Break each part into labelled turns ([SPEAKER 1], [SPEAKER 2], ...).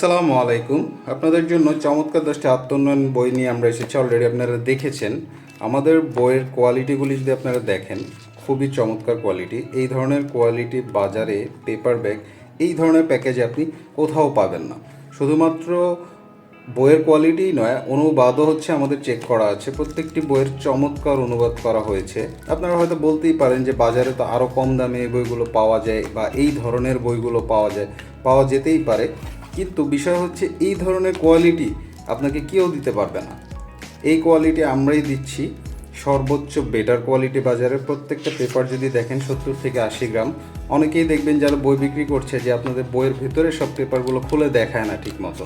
[SPEAKER 1] আসসালামু আলাইকুম। আপনাদের জন্য চমৎকার দশটি আত্মোন্নয়ন বই নিয়ে আমরা এসেছি অলরেডি আপনারা দেখেছেন। আমাদের বইয়ের কোয়ালিটিগুলি যদি আপনারা দেখেন, খুবই চমৎকার কোয়ালিটি এই ধরনের কোয়ালিটি বাজারে পেপার ব্যাগ এই ধরনের প্যাকেজে আপনি কোথাও পাবেন না। শুধুমাত্র বইয়ের কোয়ালিটি নয়, অনুবাদও হচ্ছে আমাদের চেক করা আছে। প্রত্যেকটি বইয়ের চমৎকার অনুবাদ করা হয়েছে। আপনারা হয়তো বলতেই পারেন যে বাজারে তো আরও কম দামে এই বইগুলো পাওয়া যায় বা এই ধরনের বইগুলো পাওয়া যায়, পাওয়া যেতেই পারে। কিন্তু বিষয় হচ্ছে এই ধরনের কোয়ালিটি আপনাকে কেউ দিতে পারবে না। এই কোয়ালিটি আমরাই দিচ্ছি। সর্বোচ্চ বেটার কোয়ালিটি বাজারে প্রত্যেকটা পেপার যদি দেখেন সত্তর থেকে আশি গ্রাম, অনেকেই দেখবেন যারা বই বিক্রি করছে যে আপনাদের বইয়ের ভিতরে সব পেপারগুলো খুলে দেখায় না ঠিক মতো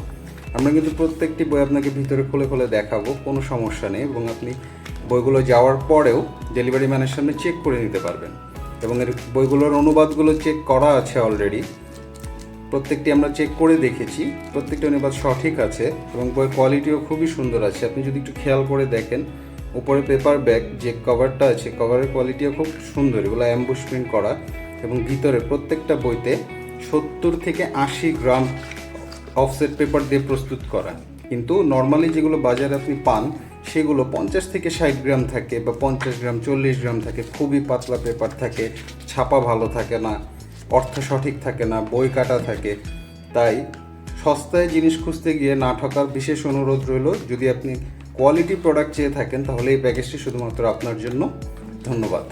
[SPEAKER 1] আমরা কিন্তু প্রত্যেকটি বই আপনাকে ভিতরে খুলে খুলে দেখাবো, কোনো সমস্যা নেই এবং আপনি বইগুলো যাওয়ার পরেও ডেলিভারি ম্যানের সামনে চেক করে নিতে পারবেন। এবং এর বইগুলোর অনুবাদগুলো চেক করা আছে অলরেডি প্রত্যেকটি আমরা চেক করে দেখেছি। প্রত্যেকটি অনুবাদ সঠিক আছে এবং বইয়ের কোয়ালিটিও খুবই সুন্দর আছে। আপনি যদি একটু খেয়াল করে দেখেন, উপরে পেপার ব্যাগ যে কভারটা আছে কভারের কোয়ালিটিও খুব সুন্দর, এগুলো অ্যাম্বুশ প্রিন্ট করা এবং ভিতরে প্রত্যেকটা বইতে সত্তর থেকে আশি গ্রাম অফসেট পেপার দিয়ে প্রস্তুত করা। কিন্তু নর্মালি যেগুলো বাজারে আপনি পান, সেগুলো পঞ্চাশ থেকে ষাট গ্রাম থাকে বা পঞ্চাশ গ্রাম, চল্লিশ গ্রাম থাকে। খুবই পাতলা পেপার থাকে, ছাপা ভালো থাকে না। অর্থ সঠিক থাকে না, বই কাটা থাকে। তাই সস্তায় জিনিস খুঁজতে গিয়ে না ঠকার বিশেষ অনুরোধ রইল, যদি আপনি কোয়ালিটি প্রোডাক্ট চেয়ে থাকেন, তাহলে এই প্যাকেজটি শুধুমাত্র আপনার জন্য। ধন্যবাদ।